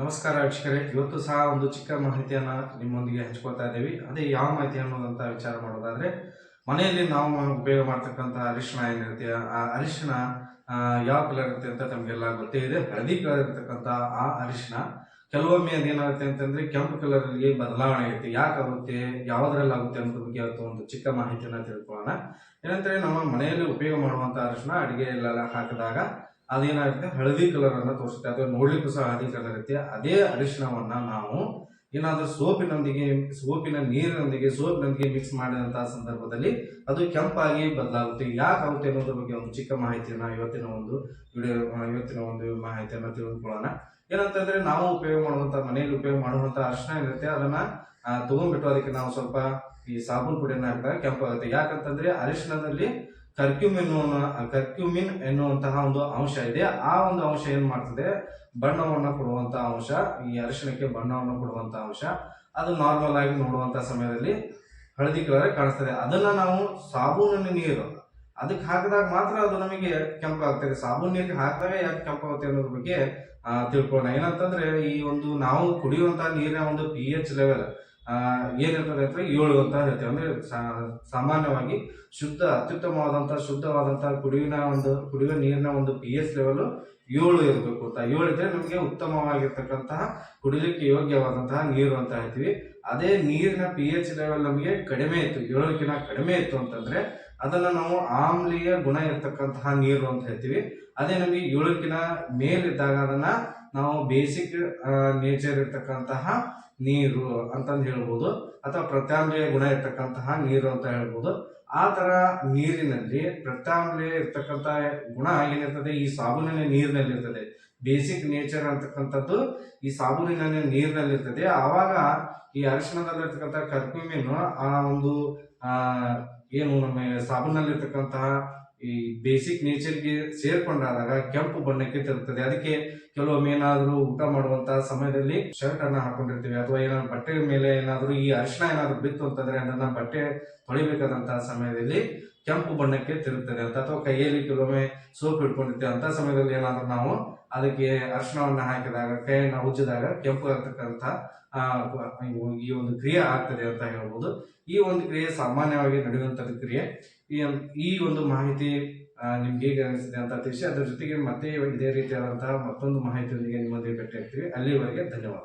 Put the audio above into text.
ನಮಸ್ಕಾರ ವೀಕ್ಷಕರೇ. ಇವತ್ತು ಸಹ ಒಂದು ಚಿಕ್ಕ ಮಾಹಿತಿಯನ್ನು ನಿಮ್ಮೊಂದಿಗೆ ಹಂಚ್ಕೊಳ್ತಾ ಇದ್ದೀವಿ. ಅದೇ ಯಾವ ಮಾಹಿತಿ ಅನ್ನೋದಂತ ವಿಚಾರ ಮಾಡೋದಾದ್ರೆ, ಮನೆಯಲ್ಲಿ ನಾವು ಉಪಯೋಗ ಮಾಡ್ತಕ್ಕಂಥ ಅರಿಶಿಣ ಏನಿರುತ್ತೆ, ಆ ಅರಿಶಿಣ ಯಾವ ಕಲರ್ ಇರುತ್ತೆ ಅಂತ ನಮಗೆಲ್ಲ ಗೊತ್ತೇ ಇದೆ. ಹಳದಿ ಕಲರ್ ಇರ್ತಕ್ಕಂಥ ಆ ಅರಿಶಿಣ, ಕೆಲವೊಮ್ಮೆ ಅದೇನಾಗುತ್ತೆ ಅಂತಂದ್ರೆ ಕೆಂಪು ಕಲರ್ಗೆ ಬದಲಾವಣೆ ಆಗುತ್ತೆ ಯಾಕಾಗುತ್ತೆ ಯಾವುದ್ರಲ್ಲಿ ಆಗುತ್ತೆ ಅನ್ನೋದ್ರ ಬಗ್ಗೆ ಇವತ್ತು ಒಂದು ಚಿಕ್ಕ ಮಾಹಿತಿಯನ್ನ ತಿಳ್ಕೊಳ್ಳೋಣ. ಏನಂದ್ರೆ ನಮ್ಮ ಮನೆಯಲ್ಲಿ ಉಪಯೋಗ ಮಾಡುವಂಥ ಅರಿಶಿಣ ಅಡಿಗೆ ಎಲ್ಲ ಹಾಕಿದಾಗ ಅದೇನಾಗುತ್ತೆ? ಹಳದಿ ಕಲರ್ ಅನ್ನ ತೋರಿಸುತ್ತೆ. ಅಥವಾ ನೋಡ್ಲಿಕ್ಕೂ ಸಹ ಹಳದಿ ಕಲರ್ ಇರುತ್ತೆ. ಅದೇ ಅರಿಶಿಣವನ್ನ ನಾವು ಏನಾದ್ರೂ ಸೋಪಿನೊಂದಿಗೆ, ಸೋಪಿನ ನೀರಿನೊಂದಿಗೆ, ಸೋಪಿನೊಂದಿಗೆ ಮಿಕ್ಸ್ ಮಾಡಿದಂತಹ ಸಂದರ್ಭದಲ್ಲಿ ಅದು ಕೆಂಪಾಗಿ ಬದಲಾಗುತ್ತೆ. ಯಾಕಾಗುತ್ತೆ ಅನ್ನೋದ್ರ ಬಗ್ಗೆ ಒಂದು ಚಿಕ್ಕ ಮಾಹಿತಿಯನ್ನ ಇವತ್ತಿನ ಒಂದು ವಿಡಿಯೋ ಇವತ್ತಿನ ಒಂದು ಮಾಹಿತಿಯನ್ನ ತಿಳಿದುಕೊಳ್ಳೋಣ. ಏನಂತಂದ್ರೆ ನಾವು ಉಪಯೋಗ ಮಾಡುವಂತ, ಮನೆಯಲ್ಲಿ ಉಪಯೋಗ ಮಾಡುವಂತ ಅರಿಶಿಣ ಏನಿರುತ್ತೆ? ಅದನ್ನ ತಗೊಂಡ್ಬಿಟ್ಟು ಅದಕ್ಕೆ ನಾವು ಸ್ವಲ್ಪ ಈ ಸಾಬೂನ್ ಪುಡಿಯನ್ನ ಹಾಕಿದಾಗ ಕೆಂಪಾಗುತ್ತೆ. ಯಾಕಂತಂದ್ರೆ ಅರಿಶಿಣದಲ್ಲಿ ಕರ್ಕ್ಯೂಮಿನ್ ಕರ್ಕ್ಯೂಮಿನ್ ಎನ್ನುವಂತಹ ಒಂದು ಅಂಶ ಇದೆ. ಆ ಒಂದು ಅಂಶ ಏನ್ ಮಾಡ್ತದೆ? ಬಣ್ಣವನ್ನ ಕೊಡುವಂತ ಅಂಶ, ಈ ಅರಿಶಿಣಕ್ಕೆ ಬಣ್ಣವನ್ನು ಕೊಡುವಂತ ಅಂಶ. ಅದು ನಾರ್ಮಲ್ ಆಗಿ ನೋಡುವಂತ ಸಮಯದಲ್ಲಿ ಹಳದಿ ಕಲರ್ ಕಾಣಿಸ್ತದೆ. ಅದನ್ನ ನಾವು ಸಾಬೂನಿನ ನೀರು, ಅದಕ್ಕೆ ಹಾಕಿದಾಗ ಮಾತ್ರ ಅದು ನಮಗೆ ಕೆಂಪಾಗ್ತದೆ. ಸಾಬೂನ್ ನೀರಿಗೆ ಹಾಕಿದಾಗ ಯಾಕೆ ಕೆಂಪಾಗುತ್ತೆ ಅನ್ನೋದ್ರ ಬಗ್ಗೆ ತಿಳ್ಕೊಳ್ಳೋಣ. ಏನಂತಂದ್ರೆ ಈ ಒಂದು ನಾವು ಕುಡಿಯುವಂತಹ ನೀರಿನ ಒಂದು ಪಿ ಎಚ್ ಲೆವೆಲ್ ಏನಿರ್ತದೆ ಅಂದ್ರೆ ಏಳು ಅಂತ ಹೇಳ್ತೀವಿ. ಅಂದ್ರೆ ಸಾಮಾನ್ಯವಾಗಿ ಶುದ್ಧ ಅತ್ಯುತ್ತಮವಾದಂಥ ಶುದ್ಧವಾದಂಥ ಕುಡಿಯುವ ಒಂದು ಕುಡಿಯುವ ನೀರಿನ ಒಂದು ಪಿ ಎಸ್ ಲೆವೆಲ್ ಏಳು ಇರಬೇಕು ಅಂತ. ಏಳು ಇದ್ರೆ ನಮಗೆ ಉತ್ತಮವಾಗಿರ್ತಕ್ಕಂತಹ, ಕುಡಿಲಿಕ್ಕೆ ಯೋಗ್ಯವಾದಂತಹ ನೀರು ಅಂತ ಹೇಳ್ತೀವಿ. ಅದೇ ನೀರಿನ ಪಿ ಎಚ್ ಲೆವೆಲ್ ನಮಗೆ ಕಡಿಮೆ ಇತ್ತು. ಏಳಕ್ಕಿಂತ ಕಡಿಮೆ ಇತ್ತು ಅಂತಂದ್ರೆ ಅದನ್ನ ನಾವು ಆಮ್ಲೀಯ ಗುಣ ಇರ್ತಕ್ಕಂತಹ ನೀರು ಅಂತ ಹೇಳ್ತೀವಿ. ಅದೇ ನಮಗೆ ಏಳಕ್ಕಿನ ಮೇಲಿದ್ದಾಗ ಅದನ್ನ ನಾವು ಬೇಸಿಕ್ ನೇಚರ್ ಇರ್ತಕ್ಕಂತಹ ನೀರು ಅಂತಂದು ಹೇಳ್ಬೋದು, ಅಥವಾ ಪ್ರತ್ಯಾಮ್ಲೇಯ ಗುಣ ಇರ್ತಕ್ಕಂತಹ ನೀರು ಅಂತ ಹೇಳ್ಬೋದು. ಆ ತರ ನೀರಿನಲ್ಲಿ ಪ್ರತ್ಯಾಮ್ಲೇಯ ಇರ್ತಕ್ಕಂಥ ಗುಣ ಏನಿರ್ತದೆ? ಈ ಸಾಬೂನಿನ ನೀರಿನಲ್ಲಿ ಇರ್ತದೆ ಬೇಸಿಕ್ ನೇಚರ್ ಅಂತಕ್ಕಂಥದ್ದು ಈ ಸಾಬೂನಿನ ನೀರಿನಲ್ಲಿ ಇರ್ತದೆ ಆವಾಗ ಈ ಅರಿಶಿಣದಲ್ಲಿರ್ತಕ್ಕಂಥ ಕರ್ಕ್ಯೂಮಿನ್ ಆ ಒಂದು ಏನು ನಮ್ಮ ಸಾಬೂನಲ್ಲಿರ್ತಕ್ಕಂತಹ ಈ ಬೇಸಿಕ್ ನೇಚರ್ಗೆ ಸೇರ್ಕೊಂಡಾದಾಗ ಕೆಂಪು ಬಣ್ಣಕ್ಕೆ ತಿರುತ್ತದೆ ಅದಕ್ಕೆ ಕೆಲವೊಮ್ಮೆ ಏನಾದರೂ ಊಟ ಮಾಡುವಂತಹ ಸಮಯದಲ್ಲಿ ಶರ್ಟ್ ಅನ್ನ ಹಾಕೊಂಡಿರ್ತೀವಿ. ಅಥವಾ ಏನಾದ್ರು ಬಟ್ಟೆ ಮೇಲೆ ಏನಾದರೂ ಈ ಅರಿಶಿನ ಏನಾದ್ರು ಬಿತ್ತು ಅಂತಂದ್ರೆ ಅದನ್ನ ಬಟ್ಟೆ ತೊಳಿಬೇಕಾದಂತಹ ಸಮಯದಲ್ಲಿ ಕೆಂಪು ಬಣ್ಣಕ್ಕೆ ತಿರುತ್ತದೆ ಅಂತ ಅಥವಾ ಕೈಯಲ್ಲಿ ಕೆಲವೊಮ್ಮೆ ಸೋಪ್ ಇಟ್ಕೊಂಡಿರ್ತೀವಿ ಅಂತ ಸಮಯದಲ್ಲಿ ಏನಾದ್ರೂ ನಾವು ಅದಕ್ಕೆ ಅರ್ಶನವನ್ನು ಹಾಕಿದಾಗ, ಕೈಯನ್ನು ಉಜ್ಜಿದಾಗ ಕೆಂಪು ಆಗ್ತಕ್ಕಂಥ ಈ ಒಂದು ಕ್ರಿಯೆ ಆಗ್ತದೆ ಅಂತ ಹೇಳ್ಬೋದು. ಈ ಒಂದು ಕ್ರಿಯೆ ಸಾಮಾನ್ಯವಾಗಿ ನಡೆಯುವಂಥದ್ದು ಕ್ರಿಯೆ. ಈ ಒಂದು ಮಾಹಿತಿ ನಿಮ್ಗೆ ಹೇಗೆ ಅನಿಸಿದೆ ಅಂತ ತಿಳಿಸಿ, ಅದರ ಜೊತೆಗೆ ಮತ್ತೆ ಇದೇ ರೀತಿಯಾದಂತಹ ಮತ್ತೊಂದು ಮಾಹಿತಿಯೊಂದಿಗೆ ನಿಮ್ಮೊಂದಿಗೆ ಭೇಟಿ ಆಗ್ತೀವಿ ಅಲ್ಲಿವರೆಗೆ ಧನ್ಯವಾದ.